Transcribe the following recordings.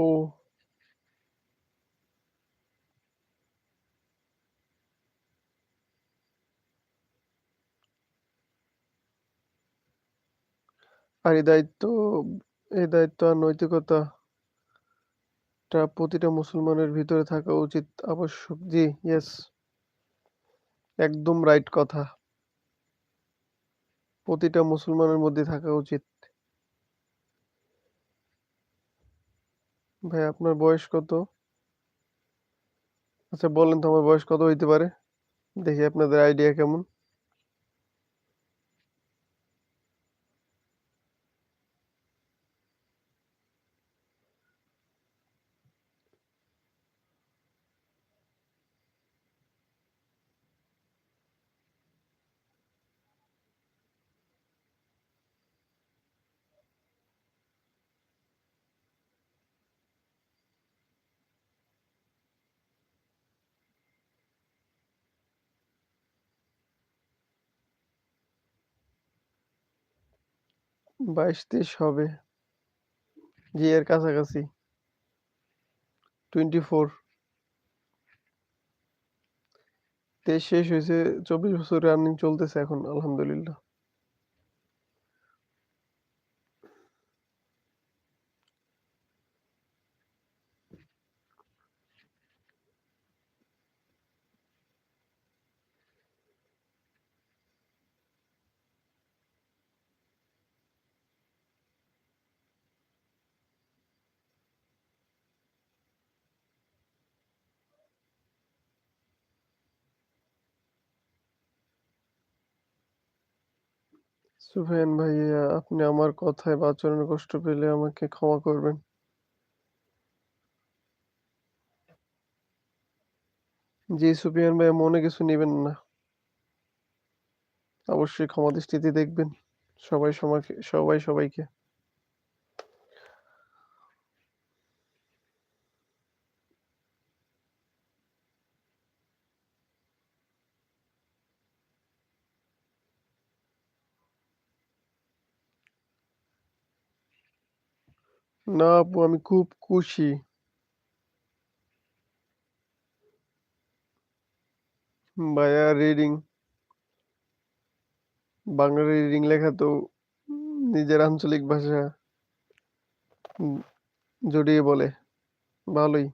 ও আর এই দায়িত্ব এই দায়িত্ব আর নৈতিকতা টা প্রতিটা মুসলমানের ভিতরে থাকা উচিত আবশ্যক। জি ইয়েস একদম রাইট কথা। প্রতিটা মুসলমানের মধ্যে থাকা উচিত। ভাই, আপনার বয়স কত? আচ্ছা বলেন তো আমার বয়স কত হইতে পারে? দেখি আপনাদের আইডিয়া কেমন? বাইশ, তেইশ হবে। জি, এর কাছাকাছি। টোয়েন্টি ফোর তেইশ শেষ হয়েছে, চব্বিশ বছর রানিং চলতেছে এখন, আলহামদুলিল্লাহ। সুফিয়ান ভাইয়া, আপনি আমার কথায় বা কষ্ট পেলে আমাকে ক্ষমা করবেন। জি, সুফিয়ান ভাইয়া, মনে কিছু নেবেন না। অবশ্যই ক্ষমা দৃষ্টিতে দেখবেন। সবাই সবাইকে সবাই সবাইকে। না আপু, আমি খুব খুশি। ভাইয়া রিডিং বাংলা রিডিং লেখা তো নিজের আঞ্চলিক ভাষা। জড়িয়ে বলে। ভালোই।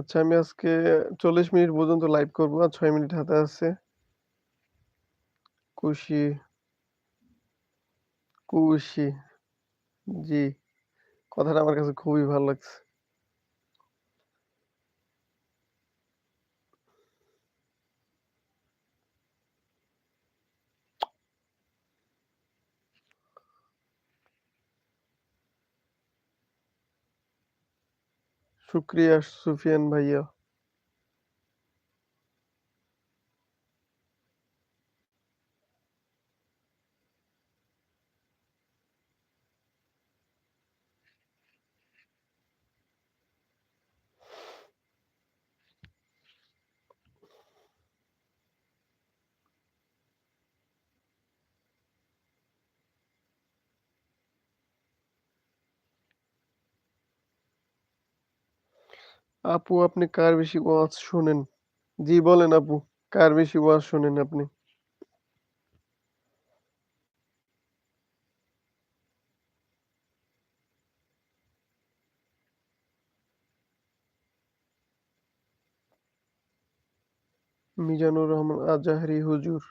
আচ্ছা আমি আজকে চল্লিশ মিনিট পর্যন্ত লাইভ করব আর ছয় মিনিট হাতে আছে। কুশি কুশি জি। কথাটা আমার কাছে খুবই ভালো লাগছে। শুক্রিয়া সুফিয়ান ভাইয়া। আপু, আপনি কার বেশি ওয়াজ শোনেন? জি, বলেন আপু, কার বেশি ওয়াজ শোনেন আপনি? মিজানুর রহমান আজাহারি, হুজুর।